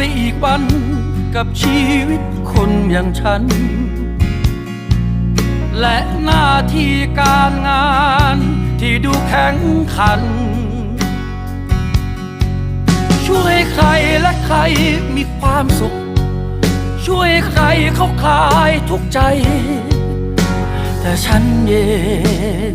ไปอีกวันกับชีวิตคนอย่างฉัน และหน้าที่การงานที่ดูแข็งขัน ช่วยใครและใครมีความสุข ช่วยใครเขาคลายทุกใจ แต่ฉันเอง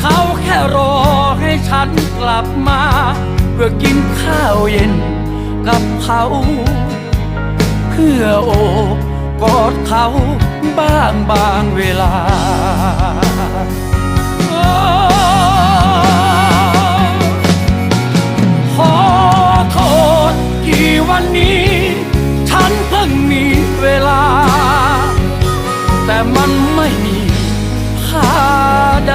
เขาแค่รอให้ฉันกลับมา เพื่อกินข้าวเย็นกับเขา เพื่อโอบกอดเขาบ้างบางเวลาขอโทษที่วันนี้ ฉันเพิ่งมีเวลา แต่มันไม่มีค่าใด